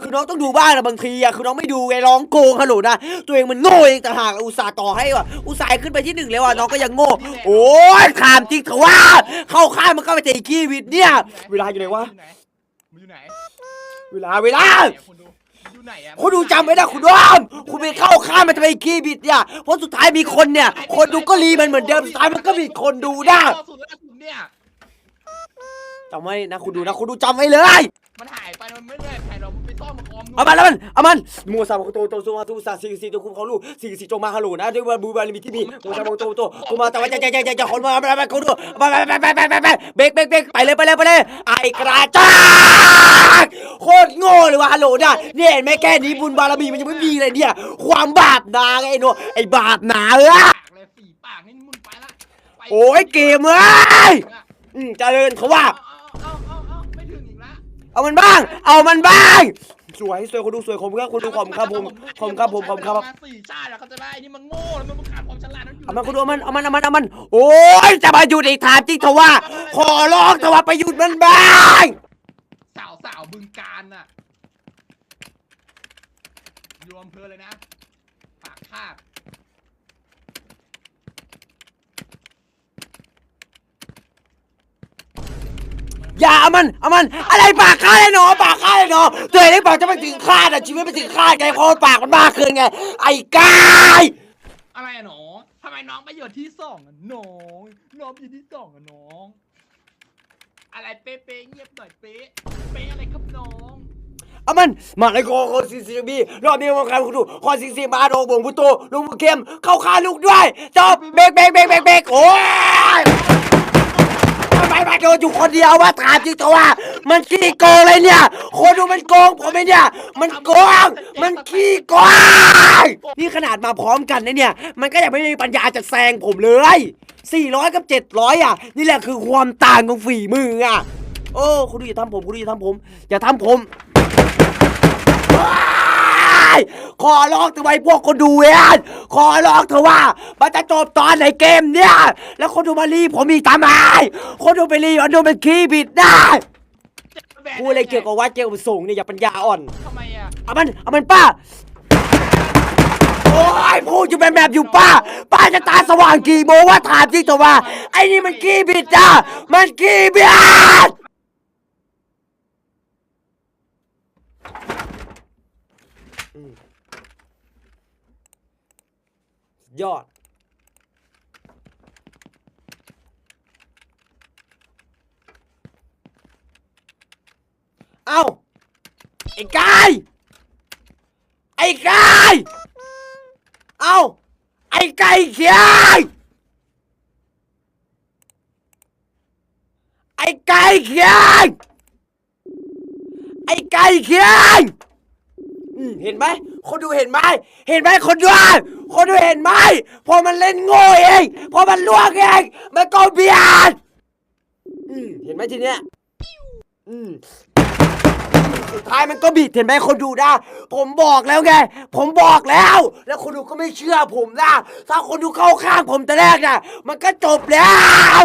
คือน้องต้องดูบ้างนะบางทีอะคือน้องไม่ดูไงร้องโกงฮัลโหลนะตัวเองมันโง่เองแต่หากอุตส่าห์ต่อให้ว่ะอุตส่าห์ขึ้นไปที่หนึ่งแล้วว่ะน้องก็ยังโง่โอ้ยถามจริงเถอะว่าเข้าค่ายมันก็ไปเตะขี้วิดเนี่ย เวลาอยู่ไหนวะมันอยู่ไหนเวลาเวลาคนดูมันอยู่ไหนอะคุณดูจำไว้นะคุณด้อมคุณไปเข้าค่ายมันจะไปขี้บิดเนี่ยเพราะสุดท้ายมีคนเนี่ย คนดูก็รีมันเหมือนเดิมสุดท้ายมันก็มีคนดูได้สุดล่าสุดเนี่ยจำไว้นะคุณดูนะคุณดูจำไว้เลย มันหายไป มันไม่ได้หายเราไปซ่อมมาคอมเอามาแล้วมันเอามันมัวซาโมโตโตโซมาตูซาสี่สี่ตัวคุมเขาลูกสี่สี่จงมาฮัลโหลนะด้วยว่าบูบาลิมิที่มีมัวซาโมโตโตกูมาแต่ว่าจะจะจะจะคนมาไปไปคนดูไปไปไปไปไปไปเบรกเบรกเบรกไปเลยไปเลยไปเลยไอ้กระจากโคตรโง่เลยว่ะฮัลโหลนี่ยเนี่ยเห็นไหมแค่นี้บุญบารมีมันยังไม่มีเลยเนี่ย ความบาปนาไงไอ้โนไอ้บาปนาเออปากเลยฝีปากนี่มึงไปละไปโอ้ยเกมเอ้ยอืมเจริญเขาว่า เอาเอาเอา เอามันบ้าง เอามันบ้าง สวยสวยคนดูสวยผมครับคนดูขอบคุณครับผมขอบคุณครับผมขอบคุณครับ สี่ชาติอะเขาจะได้นี่มันโง่แล้วมันขาดความฉลาดเอามันคุณดูเอามันเอามันเอามันเอามัน โอ้ยจะมาหยุดอีกถามจริงเถอะว่า ขอร้องเถอะว่าไปหยุดมันบ้าง สาวสาวบึงการน่ะอยู่อำเภอเลยนะ ปากคาด อย่าเอามันเอามันอะไรปากข้าเลยหนอปากข้าเลยหนอตัวเองได้ปากจะไปถึงคาดอะชีวิตไปถึงคาดไงเพราะว่าปากมันบ้าเกินไง ไอ้กายอะไรอะหนอทำไมน้องไปอยู่ที่สองอะน้องน้องอยู่ที่สองอะน้อง อะไรเป๊ะๆเงียบหน่อยเป๊ะเป๊ะอะไรครับน้องเอามันมาเลยโกโคซีซีบีรอบนี้วันใครคุณดูคอซีซีมาโดบงพุโตลุงบุเข้มเข้าคาลูกด้วยจบเบรกเบรกเบรกเบรกเบรกโอ้ย ทำไมมาโดนอยู่คนเดียววะถามจริงตัวว่ามันขี้โกงเลยเนี่ย คนดูมันโกงผมไหมเนี่ย มันโกง มันขี้โกง นี่ขนาดมาพร้อมกันนะเนี่ย มันก็ยังไม่มีปัญญาจะแซงผมเลย 400 กับ 700 อะ นี่แหละคือความต่างของฝีมืออะ โอ้ คุณดูอย่าทำผม คุณดูอย่าทำผม อย่าทำผม ขอร้องเถอะไว้พวกคนดูเองขอร้องเถอะว่า มันจะจบตอนไหนเกมเนี่ย แล้วคนดูมารีผมอีกทำไมคนดูไปรีอันดูเป็นคีย์บิดได้พูดอะไรเกี่ยวกับวัดเกี่ยวกับส่งเนี่ยอย่าปัญญาอ่อนทำไมอะเอามันเอามันป้าโอ้ยพูดอยู่เป็นแบบอยู่ป้า ป้าจะตาสว่างกี่โมงว่าถามจริงเถอะว่า ไอ้นี่มันขี้บิดจ้ามันขี้บิดอืม ยอด เอ้า ไอ้กาย ไอ้ไก่เอ้า ไอ้ไก่เขียงไอ้ไก่เขียงไอ้ไก่เขียง อืมเห็นไหมคนดูเห็นไหมเห็นไหมคนดูคนดูเห็นไหมพอมันเล่นโง่เอง พอมันลวกเอง มันก็เบียดอืมเห็นไหมทีเนี้ยอืมสุดท้ายมันก็บิดเห็นไหมคนดูนะผมบอกแล้วไง ผมบอกแล้ว แล้วคนดูก็ไม่เชื่อผมนะถ้าคนดูเข้าข้างผมแต่แรกนะมันก็จบแล้ว